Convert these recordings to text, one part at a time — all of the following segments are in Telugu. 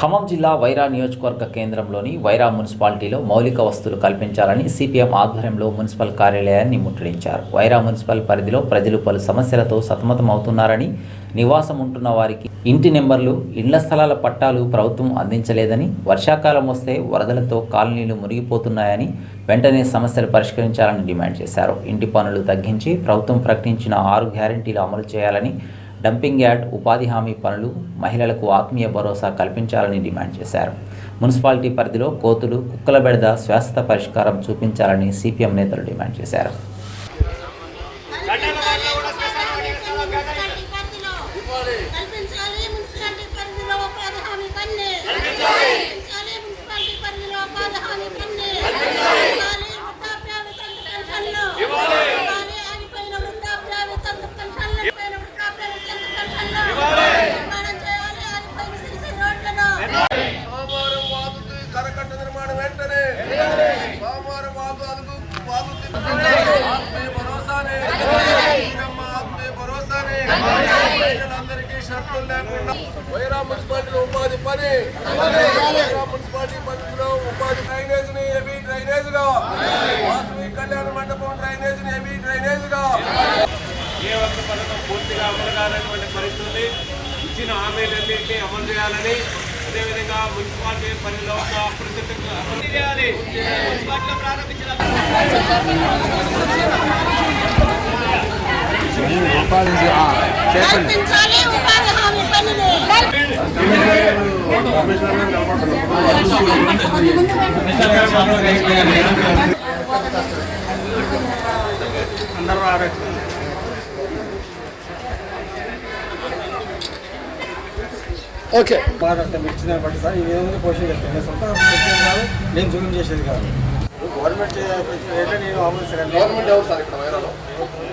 ఖమ్మం జిల్లా వైరా నియోజకవర్గ కేంద్రంలోని వైరా మున్సిపాలిటీలో మౌలిక వస్తువులు కల్పించాలని సిపిఎం ఆధ్వర్యంలో మున్సిపల్ కార్యాలయాన్ని ముట్టడించారు. వైరా మున్సిపల్ పరిధిలో ప్రజలు పలు సమస్యలతో సతమతమవుతున్నారని నివాసం ఉంటున్న వారికి ఇంటి నెంబర్లు ఇళ్ళ స్థలాల పట్టాలు ప్రభుత్వం అందించలేదని వర్షాకాలం వస్తే వరదలతో కాలనీలు మునిగిపోతున్నాయని వెంటనే సమస్యలు పరిష్కరించాలని డిమాండ్ చేశారు. ఇంటి పనులు తగ్గించి ప్రభుత్వం ప్రకటించిన ఆరు గ్యారంటీలు అమలు చేయాలని డంపింగ్ యార్డ్ ఉపాధి హామీ పనులు మహిళలకు ఆత్మీయ భరోసా కల్పించాలని డిమాండ్ చేశారు. మున్సిపాలిటీ పరిధిలో కోతులు కుక్కల బెడద శాశ్వత పరిష్కారం చూపించాలని సిపిఎం నేతలు డిమాండ్ చేశారు. ఆత్మీయ భరోసానే. ఆత్మీయ భరోసానే. ప్రజలందరికీ షరతులు లేకుండా వైరా మున్సిపాలిటీలో ఉపాధి పని. వైరా మున్సిపాలిటీ పరిధిలో ఉపాధి డ్రైనేజ్ని ఏబీ డ్రైనేజ్గా వాసవి కళ్యాణ మండపం డ్రైనేజ్ని ఏబీ డ్రైనేజ్గా ఏ ఒక్క పథకం పూర్తిగా అమలు కానటువంటి పరిస్థితి ఇచ్చిన హామీలన్నింటినీ అమలు చేయాలని అదేవిధంగా మున్సిపాలిటీ పనిలో ఒక అప్రసిద్ధంగా అమలు చేయాలి. మున్సిపాలిటీలో ప్రారంభించిన కల్పించాలి ఉపాధి ఓకే. బాగా అట్లా ఇచ్చిన బట్టి సార్ ఇది ఏముంది పోషణ చేస్తాను నేను సొంతంగా పెట్టేది కాదు నేను జూమ్ చేసేది కాదు. గవర్నమెంట్ గవర్నమెంట్ ఎవరు సార్ ఇక్కడ వైరాలో?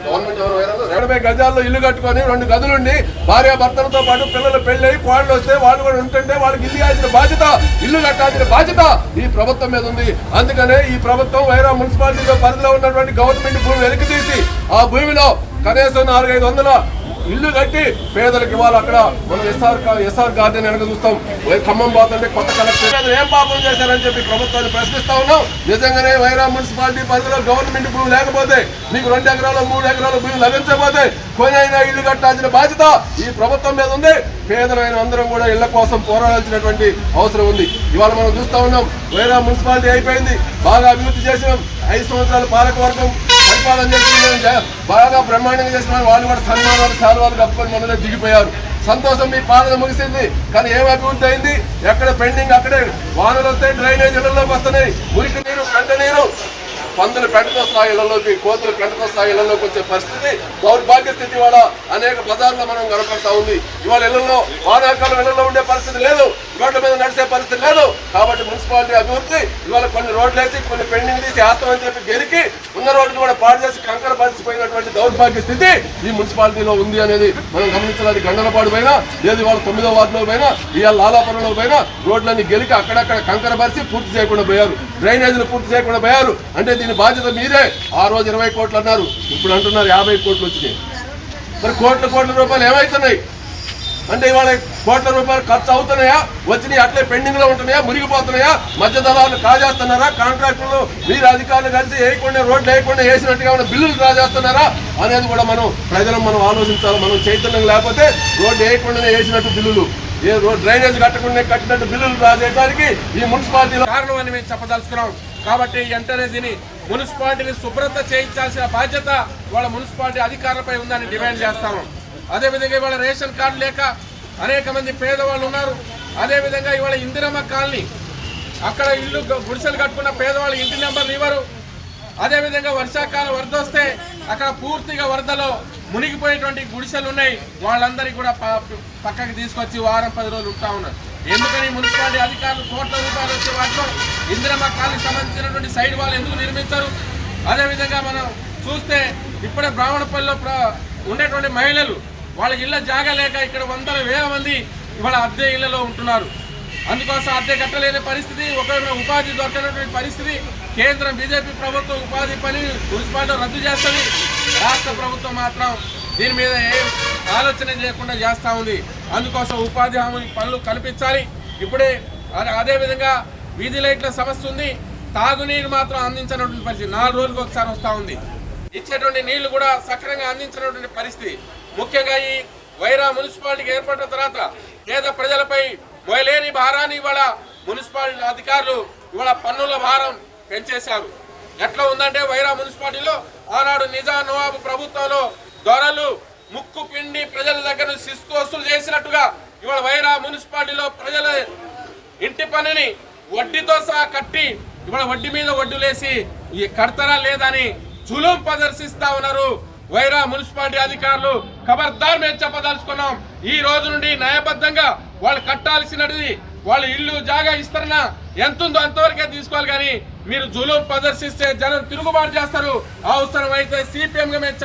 గవర్నమెంట్ ఎవరు వైరాలో? ఎనభై గజాల్లో ఇల్లు కట్టుకొని రెండు గదులుండి భార్య భర్తలతో పాటు పిల్లలు పెళ్ళి అయి కోళ్ళు వస్తే వాళ్ళు కూడా ఉంటుంటే వాళ్ళకి ఇల్లు ఇవ్వాల్సిన బాధ్యత ఇల్లు కట్టాల్సిన బాధ్యత ఈ ప్రభుత్వం మీద ఉంది. అందుకనే ఈ ప్రభుత్వం వైరా మున్సిపాలిటీలో పరిధిలో ఉన్నటువంటి గవర్నమెంట్ భూమి వెలికి తీసి ఆ భూమిలో కనీసం నాలుగైదు వందల ఇల్లు కట్టి పేదలకు ఇవ్వాలి అక్కడ. మనం ఎస్ఆర్ ఎస్ఆర్ గార్డెన్ వెనక చూస్తాం. ఖమ్మం పోతుంటే కొత్త కలెక్టర్ ఏం పాపం చేశారని చెప్పి ప్రభుత్వాన్ని ప్రశ్నిస్తా ఉన్నాం. నిజంగానే వైరా మున్సిపాలిటీ పరిధిలో గవర్నమెంట్ భూమి లేకపోతే మీకు రెండు ఎకరాలు మూడు ఎకరాల భూమి లభించకపోతే కొనైనా ఇల్లు కట్టాల్సిన బాధ్యత ఈ ప్రభుత్వం మీద ఉంది. పేదలైన అందరం కూడా ఇళ్ళ కోసం పోరాడాల్సినటువంటి అవసరం ఉంది. ఇవాళ మనం చూస్తా ఉన్నాం వైరా మున్సిపాలిటీ అయిపోయింది. బాగా అభివృద్ధి చేసినాం. ఐదు సంవత్సరాల పాలకవర్గం పరిపాలన చేసి బాగా బ్రహ్మాండంగా చేసిన వాళ్ళు కూడా సన్మానాలు శాలువాలు కప్పుకొని మనలో దిగిపోయారు. సంతోషం మీ పాలన ముగిసింది. కానీ ఏం అభివృద్ధి అయింది? ఎక్కడ పెండింగ్ అక్కడే? వానలు వస్తాయి డ్రైనేజీలలోకి వస్తున్నాయి. మురికి నీరు కంట నీరు. పందులు పెంటతో స్థాయిలలోకి కోతులు పెంటతో స్థాయిలలోకి వచ్చే పరిస్థితి దౌర్భాగ్య స్థితి వల్ల అనేక బజార్లో మనం కనపడతా ఉంది. ఇవాళ ఇళ్ళలో వానాకాలం ఇళ్ళలో ఉండే పరిస్థితి లేదు. రోడ్ల మీద నడిచే పరిస్థితి లేదు. కాబట్టి మున్సిపాలిటీ అభివృద్ధి ఇవాళ కొన్ని రోడ్లు వేసి కొన్ని పెండింగ్ తీసి అని చెప్పి గెలికి ఉన్న రోడ్లు కూడా పాడు చేసి కంకర పరిచిపోయినటువంటి దౌర్భాగ్య స్థితి ఈ మున్సిపాలిటీలో ఉంది అనేది మనం గమనించాలి. గండలపాడు పైన లేదు ఇవాళ తొమ్మిదో వార్డులో పైన ఇవాళ లాలాపురంలో పైన రోడ్లన్నీ గెలికి అక్కడక్కడ కంకర పరిచి పూర్తి చేయకుండా పోయారు. డ్రైనేజీలు పూర్తి చేయకుండా పోయారు. అంటే దీని బాధ్యత మీరే. ఆ రోజు ఇరవై కోట్లు అన్నారు. ఇప్పుడు అంటున్నారు యాభై కోట్లు వచ్చినాయి. మరి కోట్ల కోట్ల రూపాయలు ఏమవుతున్నాయి అంటే ఇవాళ కోట్ల రూపాయలు ఖర్చు అవుతున్నాయా? వచ్చినాయి అట్లే పెండింగ్లో ఉంటున్నాయా? మురిగిపోతున్నాయా? మధ్య దళాలు కాజేస్తున్నారా? కాంట్రాక్టులు మీరు అధికారులు కలిసి వేయకుండా రోడ్లు వేయకుండా వేసినట్టుగా ఉన్న బిల్లులు కాజేస్తున్నారా? అనేది కూడా మనం ప్రజలు మనం ఆలోచించాలి మనం చైతన్యం లేకపోతే రోడ్డు వేయకుండానే వేసినట్టు బిల్లులు. ఏ రోడ్ డ్రైనేజ్ కట్టకుండా కట్టినట్టు బిల్లులు రాజేయడానికి ఈ మున్సిపాలిటీలో కారణం అని మేము చెప్పదలుచుకున్నాం. కాబట్టి వెంటనే దీని మున్సిపాలిటీని శుభ్రత చేయించాల్సిన బాధ్యత వాళ్ళ మున్సిపాలిటీ అధికారులపై ఉందని డిమాండ్ చేస్తాము. అదేవిధంగా ఇవాళ రేషన్ కార్డు లేక అనేక మంది పేదవాళ్ళు ఉన్నారు. అదేవిధంగా ఇవాళ ఇందిరమ్మ కాలనీ అక్కడ ఇల్లు గుడిసెలు కట్టుకున్న పేదవాళ్ళు ఇంటి నెంబర్లు ఇవ్వరు. అదేవిధంగా వర్షాకాలం వరద వస్తే అక్కడ పూర్తిగా వరదలో మునిగిపోయేటువంటి గుడిసెలు ఉన్నాయి. వాళ్ళందరికీ కూడా పక్కకి తీసుకొచ్చి వారం పది రోజులు ఉంటా ఉన్నారు. ఎందుకని మున్సిపాలిటీ అధికారులు కోట్ల రూపాయలు వచ్చే వాటిలో ఇందిరమ్మ కాలనీ సంబంధించినటువంటి సైడ్ వాళ్ళు ఎందుకు నిర్మించరు? అదేవిధంగా మనం చూస్తే ఇప్పుడే బ్రాహ్మణపల్లిలో ప్ర- ఉండేటువంటి మహిళలు వాళ్ళ ఇళ్ళ జాగా లేక ఇక్కడ వందల వేల మంది ఇవాళ అద్దె ఇళ్ళలో ఉంటున్నారు. అందుకోసం అద్దె కట్టలేని పరిస్థితి ఒకవేళ ఉపాధి దొరకనటువంటి పరిస్థితి కేంద్రం బీజేపీ ప్రభుత్వం ఉపాధి పని మున్సిపాలిటీ రద్దు చేస్తుంది. రాష్ట్ర ప్రభుత్వం మాత్రం దీని మీద ఏ ఆలోచన చేయకుండా చేస్తూ ఉంది. అందుకోసం ఉపాధి హామీ పనులు కల్పించాలి. ఇప్పుడే అదేవిధంగా వీధి లైట్ల సమస్య ఉంది. తాగునీరు మాత్రం అందించినటువంటి పరిస్థితి. నాలుగు రోజులకు ఒకసారి వస్తూ ఉంది. ఇచ్చేటువంటి నీళ్ళు కూడా సక్రమంగా అందించినటువంటి పరిస్థితి. ముఖ్యంగా ఈ వైరా మున్సిపాలిటీకి ఏర్పడిన తర్వాత పేద ప్రజలపై మొయలేని భారాన్ని ఇవాళ మున్సిపాలిటీ అధికారులు ఇవాళ పన్నుల భారం పెంచేశారు. ఎట్లా ఉందంటే వైరా మున్సిపాలిటీలో ఆనాడు నిజా నవాబు ప్రభుత్వంలో దొరలు ముక్కు పిండి ప్రజల దగ్గర శిస్తోస్తులు చేసినట్టుగా ఇవాళ వైరా మున్సిపాలిటీలో ప్రజల ఇంటి పనిని వడ్డీతో సహా కట్టి ఇవాళ వడ్డీ మీద వడ్డులేసి ఈ కడతారా లేదని జులుం ప్రదర్శిస్తా ఉన్నారు వైరా మున్సిపాలిటీ అధికారులు. ఖబర్దార్ మేము చెప్పదలుచుకున్నాం. ఈ రోజు నుండి న్యాయబద్ధంగా వాళ్ళు కట్టాల్సినది వాళ్ళ ఇల్లు జాగా ఇస్తారన్నా ఎంత ఉందో అంతవరకే తీసుకోవాలి కానీ మీరు జులుం ప్రదర్శిస్తే జనం తిరుగుబాటు చేస్తారు. అవసరం అయితే సిపిఎం గా మేము చెప్ప-